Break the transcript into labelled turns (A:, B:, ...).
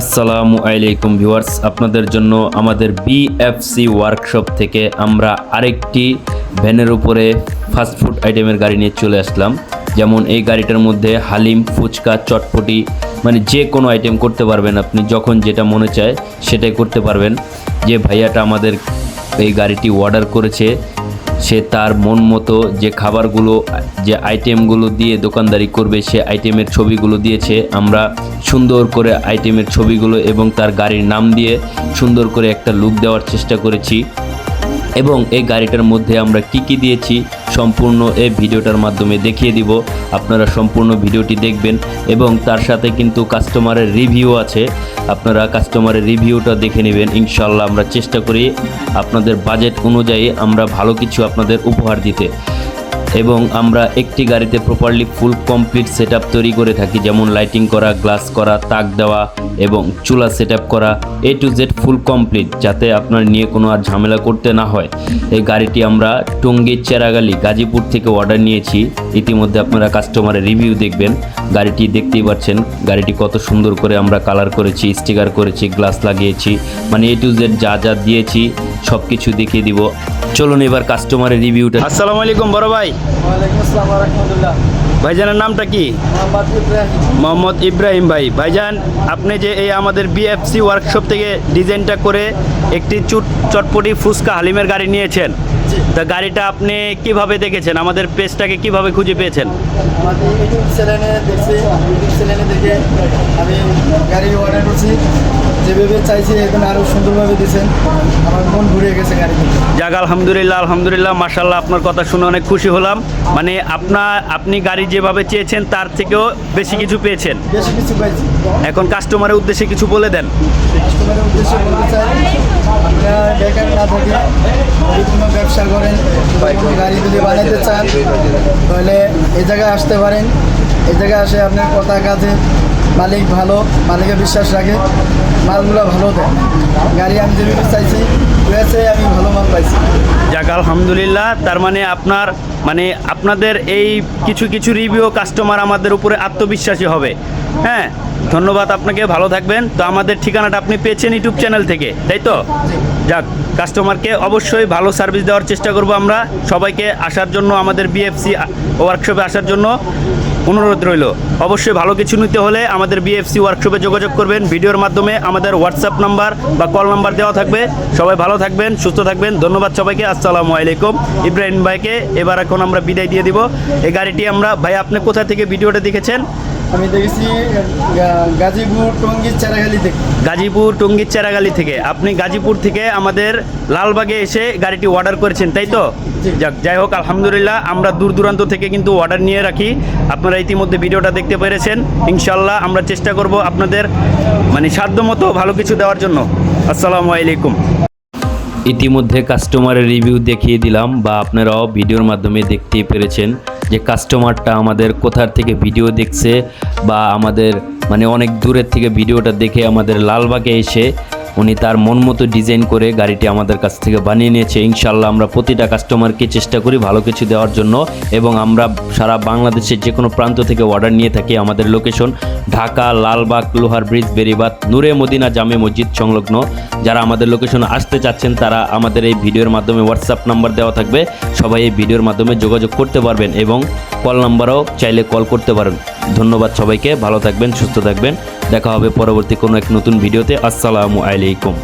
A: আসসালামু আলাইকুম ভিউয়ার্স, আপনাদের জন্য আমাদের বিএফসি ওয়ার্কশপ থেকে আমরা আরেকটি ভ্যানের উপরে ফাস্টফুড আইটেমের গাড়ি নিয়ে চলে আসলাম। যেমন এই গাড়িটার মধ্যে হালিম, ফুচকা, চটপটি মানে যে কোনো আইটেম করতে পারবেন আপনি, যখন যেটা মনে চায় সেটাই করতে পারবেন। যে ভাইয়াটা আমাদের এই গাড়িটি অর্ডার করেছে সে তার মন মতো যে খাবারগুলো, যে আইটেমগুলো দিয়ে দোকানদারি করবে, সে আইটেমের ছবিগুলো দিয়েছে। আমরা সুন্দর করে আইটেমের ছবিগুলো এবং তার গাড়ির নাম দিয়ে সুন্দর করে একটা লুক দেওয়ার চেষ্টা করেছি। এবং এই গাড়িটার মধ্যে আমরা কি কি দিয়েছি? সম্পূর্ণ এই ভিডিওটার মাধ্যমে দেখিয়ে দিব। আপনারা সম্পূর্ণ ভিডিওটি দেখবেন এবং তার সাথে কিন্তু কাস্টমারের রিভিউ আছে। আপনারা কাস্টমারের রিভিউটা দেখে নেবেন। ইনশাল্লাহ আমরা চেষ্টা করি আপনাদের বাজেট অনুযায়ী আমরা ভালো কিছু আপনাদের উপহার দিতে। এবং আমরা একটি গাড়িতে প্রপারলি ফুল কমপ্লিট সেট তৈরি করে থাকি, যেমন লাইটিং করা গ্লাস করা, তাক দেওয়া এবং চুলা সেট করা A to Z full complete যাতে আপনার নিয়ে কোনো আর ঝামেলা করতে না হয়। এই গাড়িটি আমরা টঙ্গী চেরাগালি, গাজীপুর থেকে অর্ডার নিয়েছি। ইতিমধ্যে আপনারা কাস্টমারের রিভিউ দেখবেন। গাড়িটি দেখতেই পাচ্ছেন, গাড়িটি কত সুন্দর করে আমরা কালার করেছি স্টিকার করেছি গ্লাস লাগিয়েছি। মানে এ টু জেড যা যা দিয়েছি সব কিছু দেখিয়ে দিব। চলুন এবার কাস্টমারের রিভিউটা
B: আসসালামু আলাইকুম বড় ভাই।
C: ওয়ালাইকুম আসসালাম রহমতুল্লাহ
B: ভাইজানের নামটা কি?
C: মোহাম্মদ ইব্রাহিম।
B: ভাই। ভাইজান আপনি যে এই আমাদের বিএফসি ওয়ার্কশপ থেকে ডিজাইনটা করে একটি চুট চটপটি ফুচকা হালিমের গাড়ি নিয়েছেন তা গাড়িটা আপনি কীভাবে দেখেছেন? আমাদের পেজটাকে কীভাবে খুঁজে পেয়েছেন?
C: আমাদের ইউটিউব চ্যানেলে দেখছি ইউটিউব চ্যানেলে দেখে আমি গাড়ি অর্ডার করছি। যেভাবে চাইছি এখন আরও সুন্দরভাবে দিয়েছেন। আমার মন ঘুরে গেছে গাড়ি
B: যাক আলহামদুলিল্লাহ আলহামদুলিল্লাহ মার্শাল্লাহ আপনার কথা শুনে অনেক খুশি হলাম। মানে আপনার আপনি গাড়ি যেভাবে চেয়েছেন তার থেকেও বেশি কিছু পেয়েছেন।
C: বেশি কিছু পাইছি
B: এখন কাস্টমারের উদ্দেশ্যে কিছু বলে দেন।
C: কাস্টমারের উদ্দেশ্যে বলতে চাই আপনারা বেকার না থাকে কোনো ব্যবসা করেন গাড়ি যদি বানাইতে চান তাহলে এই জায়গায় আসতে পারেন। এই জায়গায় আসে আপনার কথা কাজে মালিক ভালো মালিকের বিশ্বাস রাখে, মালগুলো ভালো দেয়। গাড়ি আমি যেভাবে চাইছি হয়েছে আমি ভালো মাল পাইছি।
B: যাক, আলহামদুলিল্লাহ, তার মানে আপনার মানে আপনাদের এই কিছু কিছু রিভিউ কাস্টমার আমাদের উপরে আত্মবিশ্বাসী হবে। হ্যাঁ ধন্যবাদ আপনাকে, ভালো থাকবেন। তো আমাদের ঠিকানাটা আপনি পেয়েছেন ইউটিউব চ্যানেল থেকে, তাই তো? যাক কাস্টমারকে অবশ্যই ভালো সার্ভিস দেওয়ার চেষ্টা করব আমরা। সবাইকে আসার জন্য, আমাদের বিএফসি ওয়ার্কশপে আসার জন্য। অনুরোধ রইল। অবশ্যই ভালো কিছু নিতে হলে আমাদের বিএফসি ওয়ার্কশপে যোগাযোগ করবেন। ভিডিওর মাধ্যমে আমাদের হোয়াটসঅ্যাপ নাম্বার বা কল নাম্বার দেওয়া থাকবে। সবাই ভালো থাকবেন, সুস্থ থাকবেন। ধন্যবাদ সবাইকে। আসসালামু আলাইকুম। ইব্রাহিম ভাইকে এবার এখন আমরা বিদায় দিয়ে দিব। এই গাড়িটি আমরা ভাই, আপনি কোথা থেকে ভিডিওটা দেখেছেন?
C: আমি দেখেছি গা- গাজীপুর টঙ্গী চেরাখালি থেকে।
B: গাজীপুর টঙ্গীর চেরাগালি থেকে। আপনি গাজীপুর থেকে আমাদের লালবাগে এসে গাড়িটি অর্ডার করেছেন তাই তো? যাক যাই হোক আলহামদুলিল্লাহ আমরা দূর দূরান্ত থেকে কিন্তু অর্ডার নিয়ে রাখি। আপনারা ইতিমধ্যে ভিডিওটা দেখতে পেরেছেন। ইনশাল্লাহ আমরা চেষ্টা করব আপনাদের মানে সাধ্যমতো ভালো কিছু দেওয়ার জন্য। আসসালামু আলাইকুম।
A: ইতিমধ্যে কাস্টমারের রিভিউ দেখিয়ে দিলাম বা আপনারাও ভিডিওর মাধ্যমে দেখতেই পেরেছেন। যে কাস্টমারটা আমাদের কোথার থেকে ভিডিও দেখছে বা আমাদের মানে অনেক দূরের থেকে ভিডিওটা দেখে আমাদের লালবাগে এসে উনি তার মন মতো ডিজাইন করে গাড়িটি আমাদের কাছ থেকে বানিয়ে নিয়েছে। ইনশাল্লাহ আমরা প্রতিটা কাস্টমারকে চেষ্টা করি ভালো কিছু দেওয়ার জন্য এবং আমরা সারা বাংলাদেশের যে কোনো প্রান্ত থেকে অর্ডার নিয়ে থাকি আমাদের লোকেশন ঢাকা, লালবাগ, লোহার ব্রিজ বেরিবাদ নূরে মদিনা জামে মসজিদ সংলগ্ন। যারা আমাদের লোকেশনে আসতে চাচ্ছেন, তারা আমাদের এই ভিডিওর মাধ্যমে হোয়াটসঅ্যাপ নাম্বার দেওয়া থাকবে। সবাই এই ভিডিওর মাধ্যমে যোগাযোগ করতে পারবেন এবং কল নাম্বারও চাইলে কল করতে পারেন। ধন্যবাদ সবাইকে, ভালো থাকবেন, সুস্থ থাকবেন। দেখা হবে পরবর্তী কোনো এক নতুন ভিডিওতে। আসসালামু আলাইকুম।